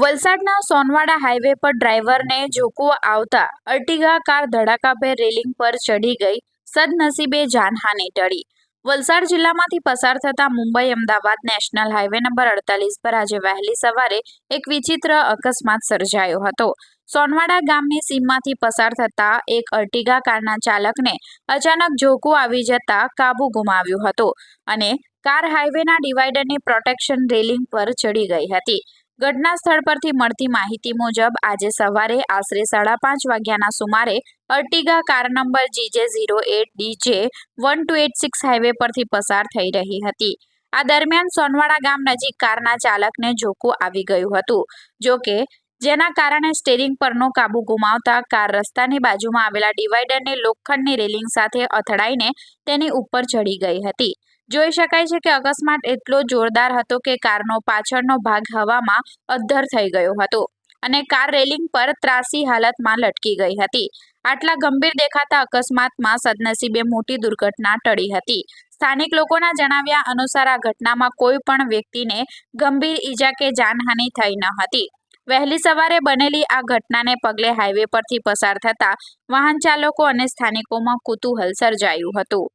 વલસાડના સોનવાડા હાઈવે પર ડ્રાઈવરને ઝોકવા આવતા અર્ટિગા કાર ધડાકાભેર રેલિંગ પર ચડી ગઈ. સદનસીબે જાનહાનિ ટળી. વલસાડ જિલ્લામાંથી પસાર થતા Mumbai Ahmedabad national highway number અડતાલીસ પર આજે વહેલી સવારે એક વિચિત્ર અકસ્માત સર્જાયો હતો. સોનવાડા ગામની સીમમાંથી પસાર થતા એક અર્ટિગા કારના ચાલકને અચાનક ઝોકું આવી જતા કાબુ ગુમાવ્યો હતો અને કાર હાઈવેના ડિવાઈડરની પ્રોટેક્શન રેલિંગ પર ચડી ગઈ હતી. ઘટના સ્થળ પરથી મળતી માહિતી મુજબ આજે સવારે આશરે સાડા પાંચ વાગ્યાના સુમારે Ertiga car number GJ zero eight DJ one two eight six highway પરથી પસાર થઈ રહી હતી. આ દરમિયાન સોનવાડા ગામ નજીક કારના ચાલકને ઝોકું આવી ગયું હતું, જો કે જેના કારણે સ્ટેરિંગ પરનો કાબુ ગુમાવતા કાર રસ્તાની બાજુમાં આવેલા ડિવાઈડરની લોખંડની રેલિંગ સાથે અથડાઈને તેની ઉપર ચડી ગઈ હતી. જોઈ શકાય છે કે અકસ્માત એટલો જોરદાર હતો કે કારનો પાછળનો ભાગ હવામાં અદ્ધર થઈ ગયો હતો અને કાર રેલિંગ પર ત્રાસી હાલતમાં લટકી ગઈ હતી. આટલા ગંભીર દેખાતા અકસ્માતમાં સદનસીબે મોટી દુર્ઘટના ટળી હતી. સ્થાનિક લોકોના જણાવ્યા અનુસાર આ ઘટનામાં કોઈ પણ વ્યક્તિને ગંભીર ઈજા કે જાનહાનિ થઈ ન હતી. વહેલી સવારે બનેલી આ ઘટનાને પગલે હાઈવે પરથી પસાર થતા વાહન ચાલકો અને સ્થાનિકોમાં કુતૂહલ સર્જાયું હતું.